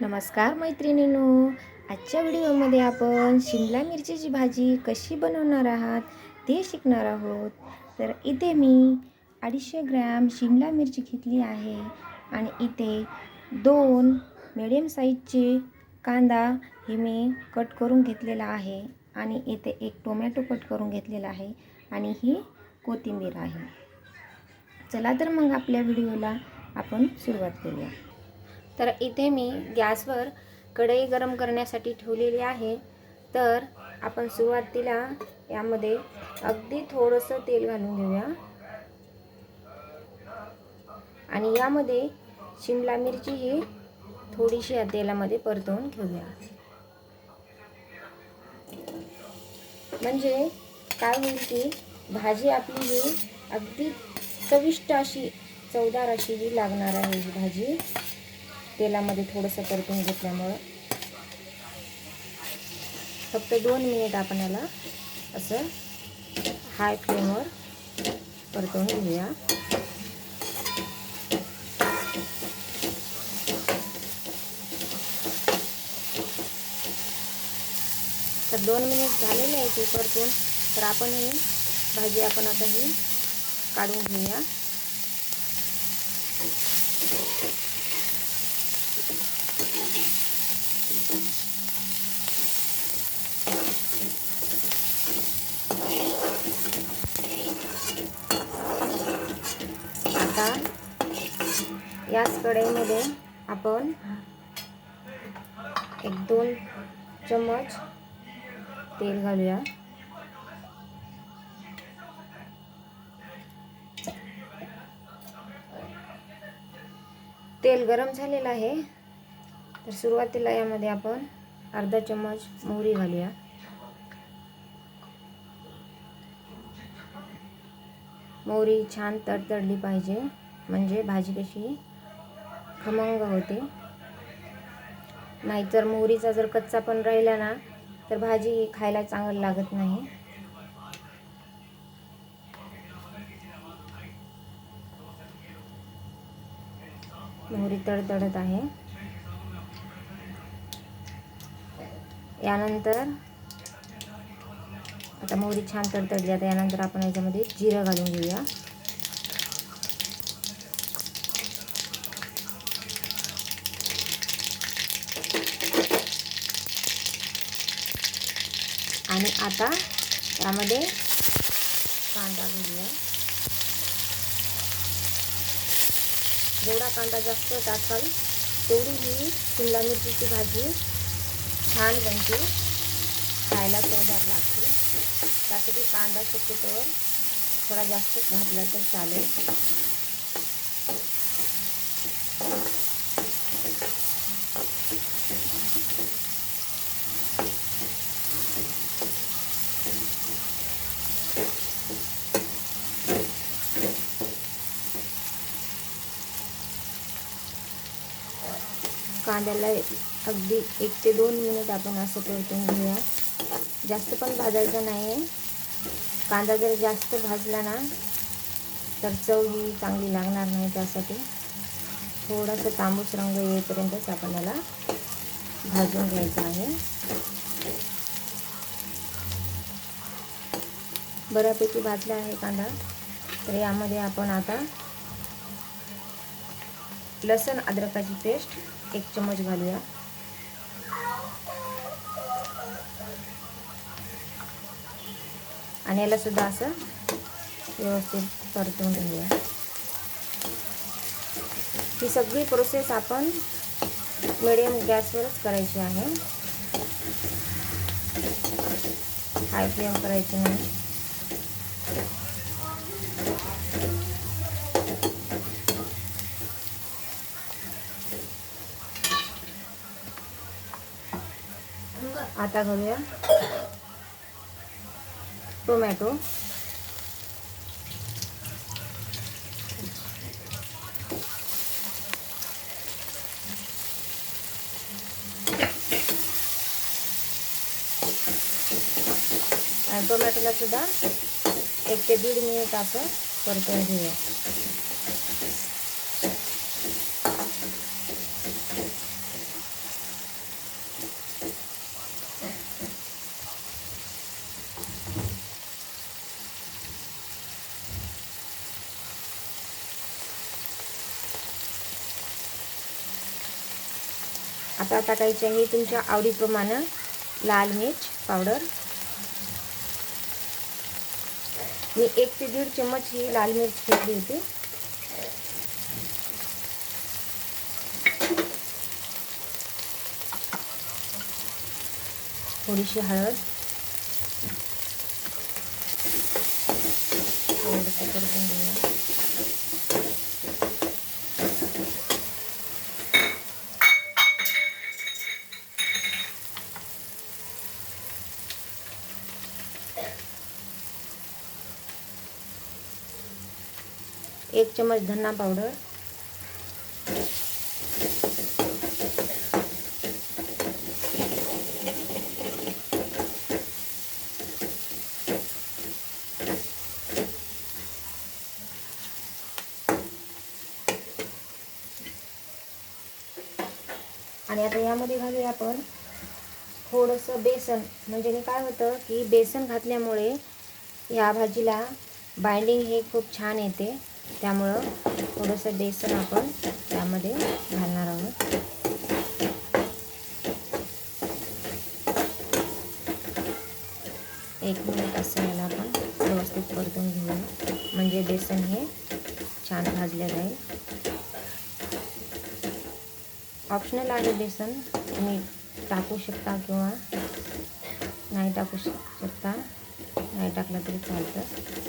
नमस्कार मैत्रिणींनो. आजच्या व्हिडिओमध्ये आपण शिमला मिरचीची भाजी कशी बनवणार आहात ते शिकणार आहोत. तर इथे मी अडीचशे ग्रॅम शिमला मिरची घेतली आहे आणि इथे दोन मिडियम साईजचे कांदा हे मी कट करून घेतलेला आहे आणि इथे एक टोमॅटो कट करून घेतलेला आहे आणि ही कोथिंबीर आहे. चला तर मग आपल्या व्हिडिओला आपण सुरुवात करूया. तर इथे मी गॅसवर कढई गरम करण्यासाठी ठेवलेली आहे. तर आपण सुरुवातीला यामध्ये अगदी थोडंसं तेल घालून घेऊया. आणि यामध्ये शिमला मिरची ही थोडीशी या तेलामध्ये परतवून घेऊया. म्हणजे काय होईल की भाजी आपली ही अगदी चविष्ट अशी चवदार अशी जी लागणार आहे ही भाजी. तेलामध्ये थोडंसं परतून घेतल्यामुळं. फक्त दोन मिनिट आपण याला असं हाय फ्लेमवर परतवून घेऊया. तर दोन मिनिट झालेले आहे ते परतून. तर आपण ही भाजी आपण आता ही काढून घेऊया आता याच कढईमध्ये आपण एक दोन चम्मच तेल घालूया. तेल गरम झालेलं आहे. तर सुरुवातीला यामध्ये आपण अर्धा चम्मच मोहरी घालूया. मोहरी छान तडतडली पाहिजे. म्हणजे भाजी कशी खमंग होते. नाहीतर मोहरीचा जर कच्चा पण राहिला ना तर भाजी ही खायला चांगलं लागत नाही. मोहरी तडतडत आहे. यानंतर आता मोहरी छान तडतडली आता यानंतर आपण याच्यामध्ये जिरं घालून घेऊया. आणि आता त्यामध्ये कांदा घालूया. जेवढा कांदा जास्त टाकाल तेवढी ही शिमला मिरचीची भाजी छान बनते. खायला चवदार लागते. त्यासाठी कांदा शक्यतोवर थोडा जास्तच घातला तर चालेल. कांद्याला अगदी एक ते दोन मिनिट आपण असं परतून घेऊया जास्त पण भाजायचं नाही आहे कांदा जर जास्त भाजला ना तर चव ही चांगली लागणार नाही त्यासाठी. थोडंसं तांबूस रंग येईपर्यंतच आपण याला भाजून घ्यायचं आहे. बऱ्यापैकी भाजला आहे कांदा. तर यामध्ये आपण आता लसण अद्रकाची पेस्ट एक चम्मच घालूया. आणि याला सुद्धा असं व्यवस्थित परतून घेऊया. ही सगळी प्रोसेस आपण मिडियम गॅसवरच करायची आहे. हाय फ्लेम करायची नाही. आता घालूया. टोमॅटो. टोमॅटोला सुद्धा एक ते दीड मिनिट आपण परतून घेऊया. आता टाकायची आहे. तुमच्या आवडीप्रमाणे लाल मिर्च पावडर. मी एक ते दीड चम्मच ही लाल मिरच घेतली होती. थोडीशी हळद थोडंसं परतून घेऊया एक चम्मच धना पावडर. आणि आता यामध्ये घालूया आपण थोडंसं बेसन. म्हणजे काय होतं की बेसन घातल्यामुळे या भाजीला बाइंडिंग हे खूप छान येते. त्यामुळं थोडंसं बेसन आपण त्यामध्ये घालणार आहोत. एक मिनिट असं याला आपण व्यवस्थित परतून घेऊया. म्हणजे बेसन हे छान भाजले जाईल. ऑप्शनल आहे बेसन तुम्ही टाकू शकता किंवा नाही टाकू शकता. नाही टाकलं तरी चालतं.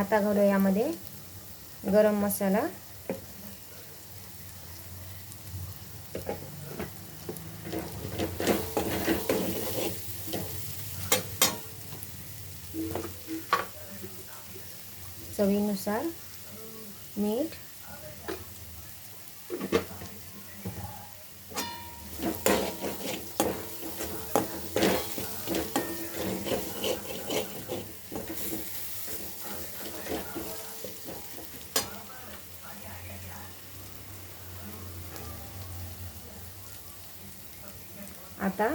आता घालू यामध्ये गरम मसाला. चवीनुसार मीठ. आता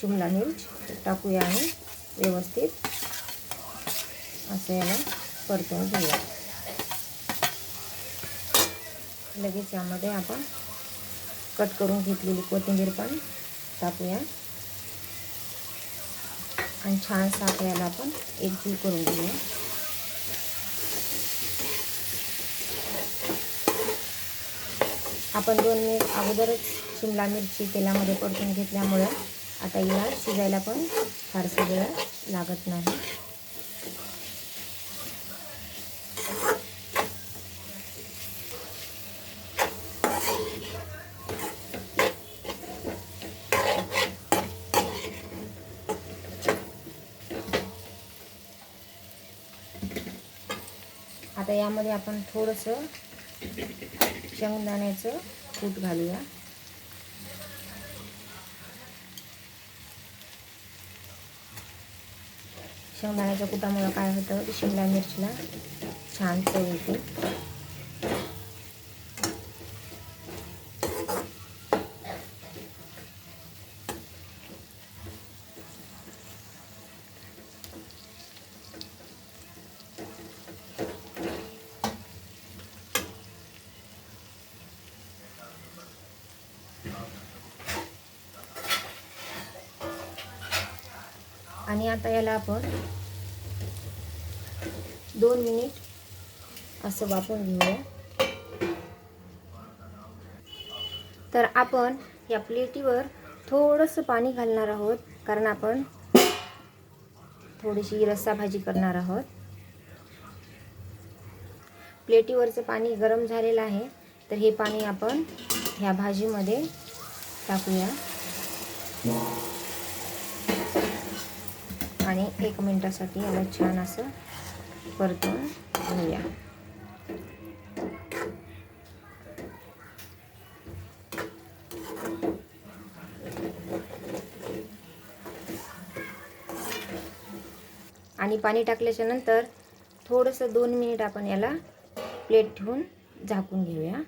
शिमला मिर्च टाकूया आणि व्यवस्थित. असं याला परतून घेऊया. लगेच यामध्ये आपण कट करून घेतलेली कोथिंबीर पण टाकूया. आणि छान साखर याला आपण एकजीव करून घेऊया. आपण दोन मिनिट अगोदरच शिमला मिरची तेलामध्ये परतून घेतल्यामुळं आता हिला शिजायला पण फारसा वेळ लागत नाही. आता यामध्ये आपण थोडंसं शेंगदाण्याचं कूट घालूया. शेंगदाण्याच्या कुटामुळं काय होतं? शिमला मिरचीला छान चव येते. आणि आता याला आपण दोन मिनिट असं वापरून घेऊया. तर आपण या प्लेटीवर थोडंसं पाणी घालणार आहोत कारण आपण थोडीशी रस्सा भाजी करणार आहोत. प्लेटीवरचं पाणी गरम झालेलं आहे तर हे पाणी आपण ह्या भाजीमध्ये टाकूया. आणि एक मिनटासाठी याला छान असं परतून घेऊया. आणि पाणी टाकल्याच्या नंतर थोडंसं दोन मिनिट आपण याला प्लेट ठेवून झाकून घेऊया.